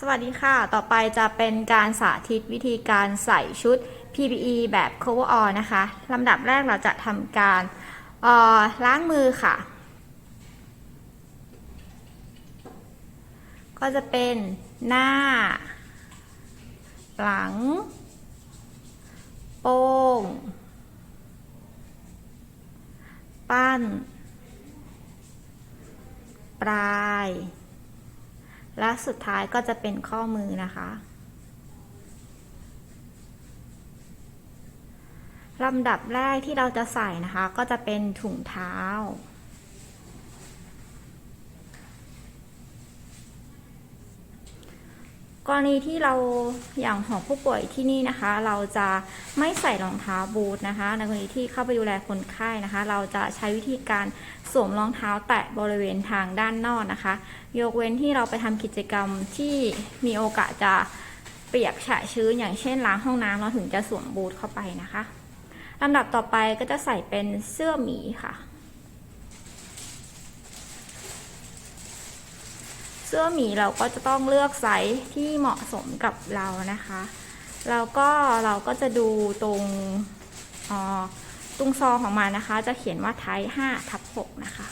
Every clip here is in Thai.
สวัสดีค่ะ ต่อไปจะเป็นการสาธิตวิธีการใส่ชุด PPE แบบ cover all นะคะลำดับแรกเราจะทำการออล้างมือค่ะ ก็จะเป็นหน้า หลัง โป้ง ปั้น ปลาย และสุดท้ายก็จะเป็นข้อมือนะคะลำดับแรกที่เราจะใส่นะคะ ก็จะเป็นถุงเท้า กรณีที่เราอย่างของผู้ป่วยที่นี่นะคะ เราจะไม่ใส่รองเท้าบูทนะคะ ในกรณีที่เข้าไปดูแลคนไข้นะคะ เราจะใช้วิธีการสวมรองเท้าแตะบริเวณทางด้านนอกนะคะ ยกเว้นที่เราไปทำกิจกรรมที่มีโอกาสจะเปียกฉะชื้นอย่างเช่นล้างห้องน้ำเราถึงจะสวมบูทเข้าไปนะคะลำดับต่อไปก็จะใส่เป็นเสื้อหมีค่ะ สื้อหมีเราก็จะต้องเลือกไซส์ที่เหมาะสมกับเรานะคะแล้วก็เราก็จะดูตรงอ่อตรงซองของมันนะคะ จะเขียนว่าไทป์5ทับ6นะคะ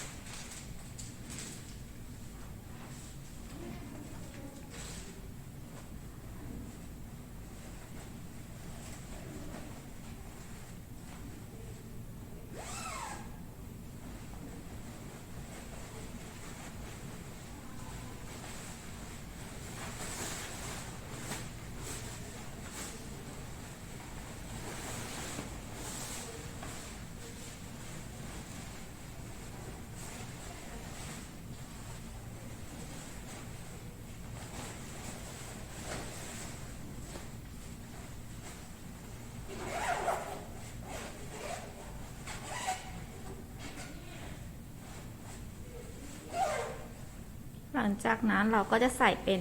ลังจากนั้นเราก็จะใส่เป็น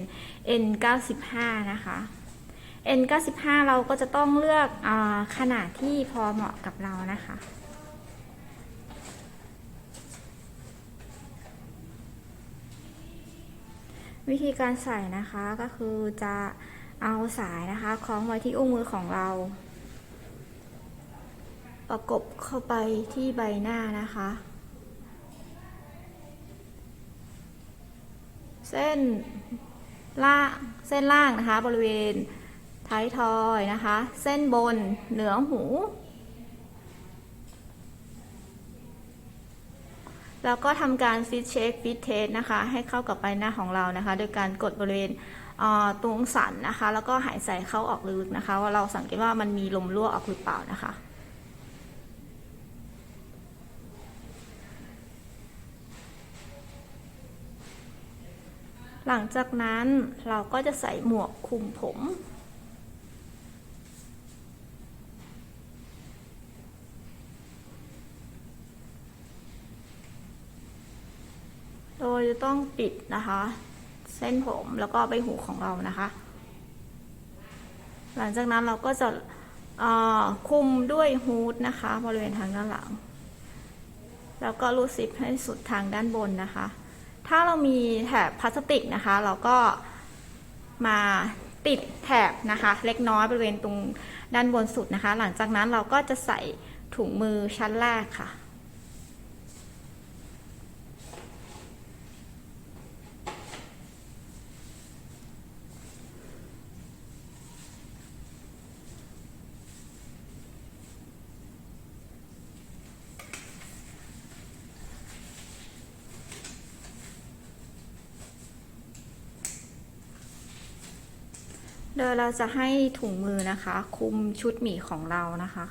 N95 นะคะ N95 เราก็จะต้องเลือกอขนาดที่พอเหมาะกับเรานะคะวิธีการใส่นะคะก็คือจะเอาสายนะคะคล้องไว้ที่อุ้งมือของเรา ประกบเข้าไปที่ใบหน้านะคะ เส้นล่างเส้นล่างนะคะ บริเวณท้ายทอยนะคะ เส้นบนเหนือหู แล้วก็ทำการฟิตเช็คฟิตเทสนะคะ ให้เข้ากับใบหน้าของเรานะคะ โดยการกดบริเวณตรงสันนะคะ แล้วก็หายใจเข้าออกลึกนะคะ ว่าเราสังเกตว่ามันมีลมรั่วออกหรือเปล่านะคะ หลังจากนั้นเราก็จะใส่หมวกคลุมผม โดยจะต้องปิดนะคะ เส้นผมแล้วก็ใบหูของเรานะคะ หลังจากนั้นเราก็จะคุมด้วยฮูดนะคะบริเวณทางด้านหลัง แล้วก็รูดซิปให้สุดทางด้านบนนะคะ ถ้าเรามีแถบพลาสติกนะคะ เราก็มาติดแถบนะคะ เล็กน้อยบริเวณตรงด้านบนสุดนะคะ หลังจากนั้นเราก็จะใส่ถุงมือชั้นแรกค่ะ โดยเราจะให้ถุงมือนะคะ คุมชุดหมีของเรานะคะ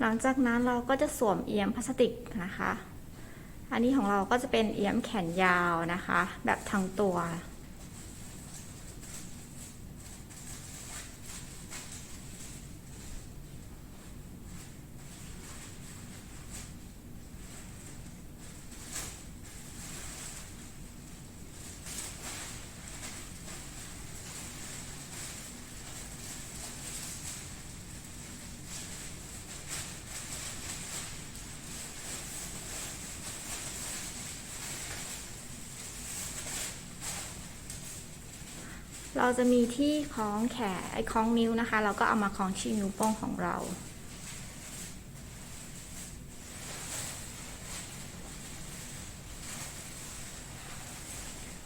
หลังจากนั้นเราก็จะสวมเอียมพลาสติกนะคะ อันนี้ของเราก็จะเป็นเอี้ยมแขนยาวนะคะ แบบทั้งตัว เราจะมีที่คล้องแขนไอ้คล้องนิ้วนะคะ เราก็เอามาคล้องที่นิ้วโป้งของเรา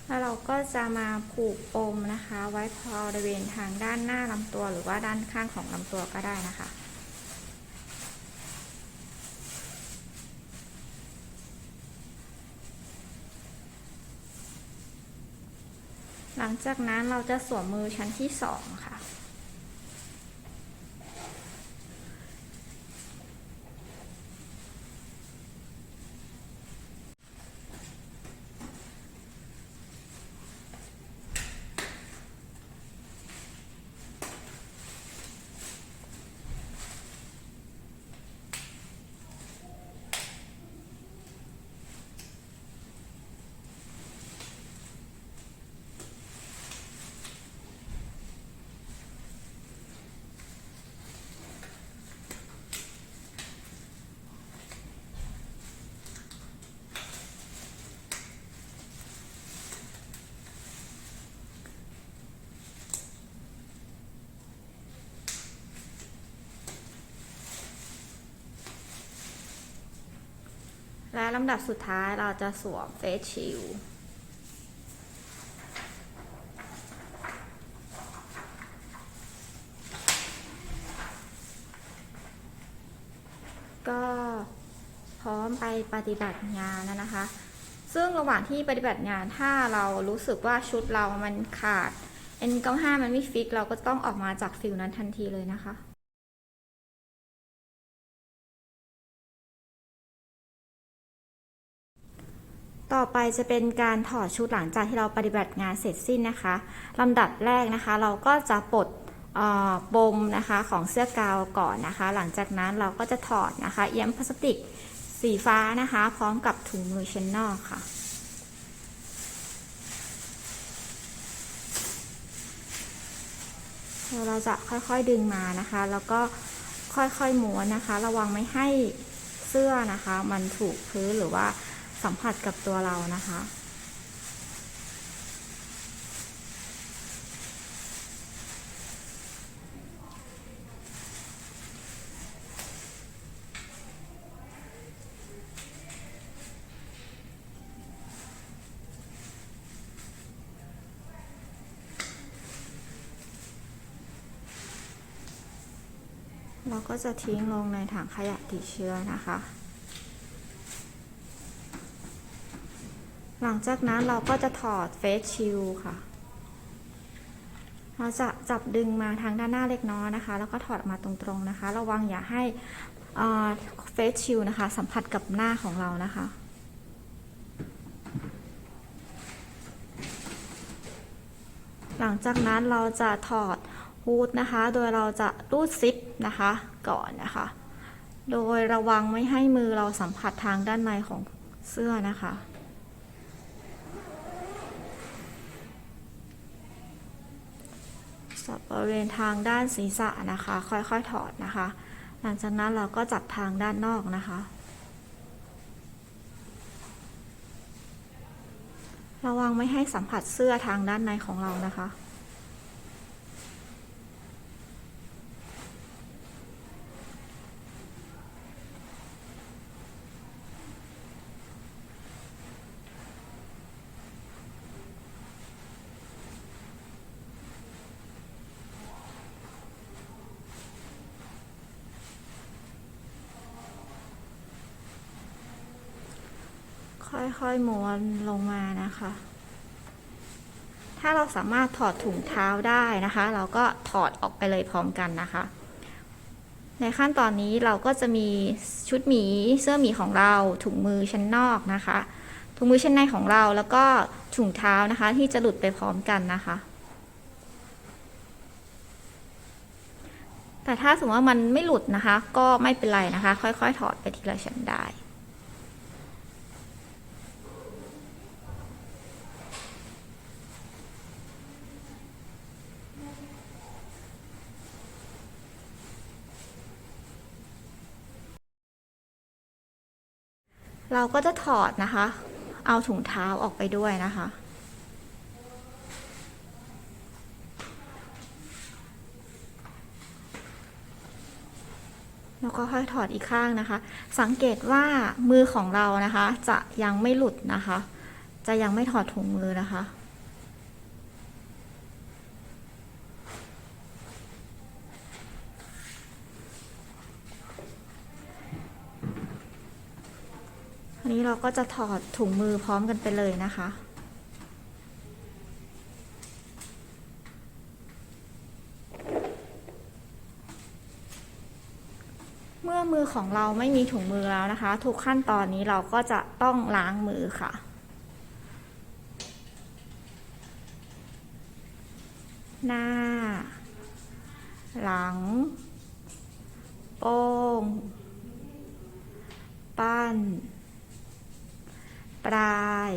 แล้วเราก็จะมาผูกปมนะคะ ไว้พอบริเวณทางด้านหน้าลำตัวหรือว่าด้านข้างของลำตัวก็ได้นะคะ ลังจากนั้นเราจะสวมมือชั้นที่สองค่ะ ลำดับสุดท้ายเราจะสวมเฟสชิลก็พร้อมไปปฏิบัติงานแล้วนะคะ ซึ่งระหว่างที่ปฏิบัติงานถ้าเรารู้สึกว่าชุดเรามันขาด N95 มันไม่ฟิกเราก็ต้องออกมาจากฟิลนั้นทันทีเลยนะคะ ต่อไปจะเป็นการถอดชุดหลังจากที่เราปฏิบัติงานเสร็จสิ้นนะคะลำดับแรกนะคะ เราก็จะปลดเอ่อปมนะคะของเสื้อกาวก่อนนะคะ หลังจากนั้นเราก็จะถอดนะคะ เอี้ยมพลาสติกสีฟ้านะคะ พร้อมกับถุงมือชั้นนอกค่ะเราจะค่อยๆดึงมานะคะ แล้วก็ค่อยๆม้วนนะคะ ระวังไม่ให้เสื้อนะคะ มันถูกพื้นหรือว่า สัมผัสกับตัวเรานะคะ เราก็จะทิ้งลงในถังขยะติดเชื้อนะคะ หลังจากนั้นเราก็จะถอดเฟสชิลค่ะ เราจะจับดึงมาทางด้านหน้าเล็กน้อยนะคะ แล้วก็ถอดมาตรงๆนะคะ ระวังอย่าให้เฟสชิลนะคะ สัมผัสกับหน้าของเรานะคะหลังจากนั้นเราจะถอดฮูดนะคะ โดยเราจะรูดซิปนะคะก่อนนะคะ โดยระวังไม่ให้มือเราสัมผัสทางด้านในของเสื้อนะคะ บบริเวณทางด้านศีรษะนะคะ ค่อยๆถอดนะคะ หลังจากนั้นเราก็จับทางด้านนอกนะคะ ระวังไม่ให้สัมผัสเสื้อทางด้านในของเรานะคะ ค่อยๆม้วนลงมานะคะ ถ้าเราสามารถถอดถุงเท้าได้นะคะ เราก็ถอดออกไปเลยพร้อมกันนะคะ ในขั้นตอนนี้เราก็จะมีชุดหมีเสื้อหมีของเราถุงมือชั้นนอกนะคะ ถุงมือชั้นในของเราแล้วก็ถุงเท้านะคะ ที่จะหลุดไปพร้อมกันนะคะแต่ถ้าสมมติว่ามันไม่หลุดนะคะ ก็ไม่เป็นไรนะคะ ค่อยๆ ถอดไปทีละชั้นได้ เราก็จะถอดนะคะ เอาถุงเท้าออกไปด้วยนะคะ แล้วก็ค่อยถอดอีกข้างนะคะ สังเกตว่ามือของเรานะคะ จะยังไม่หลุดนะคะ จะยังไม่ถอดถุงมือนะคะ นนี้เราก็จะถอดถุงมือพร้อมกันไปเลยนะคะ เมื่อมือของเราไม่มีถุงมือแล้วนะคะ ทุกขั้นตอนนี้เราก็จะต้องล้างมือค่ะหน้า หลัง โป้ง ปั้น ปลาย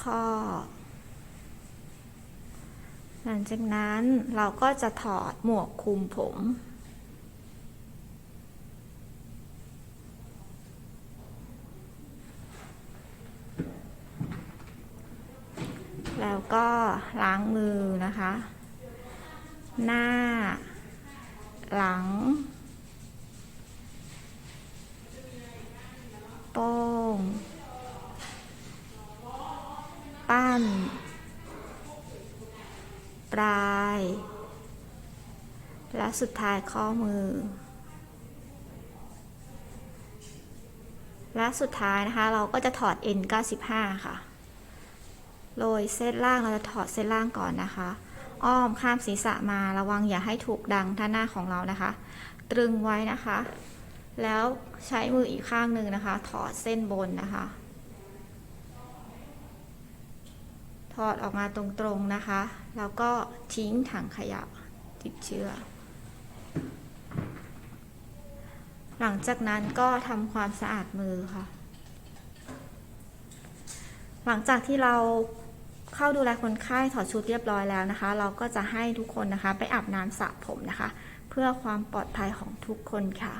ข้อ หลังจากนั้นเราก็จะถอดหมวกคลุมผม แล้วก็ล้างมือนะคะ หน้า หลัง โป้ง ปั้น ปลาย และสุดท้ายข้อมือ และสุดท้ายนะคะ เราก็จะถอด N95 ค่ะโรยเส้นล่างเราจะถอดเส้นล่างก่อนนะคะ อ้อมข้ามศีรษะมาระวังอย่าให้ถูกดังท่าหน้าของเรานะคะ ตรึงไว้นะคะ แล้วใช้มืออีกข้างหนึ่งนะคะ ถอดเส้นบนนะคะ ถอดออกมาตรงๆนะคะ แล้วก็ทิ้งถังขยะติดเชื้อ หลังจากนั้นก็ทำความสะอาดมือค่ะ หลังจากที่เราเข้าดูแลคนไข้ถอดชุดเรียบร้อยแล้วนะคะ เราก็จะให้ทุกคนนะคะ ไปอาบน้ำสระผมนะคะ เพื่อความปลอดภัยของทุกคนค่ะ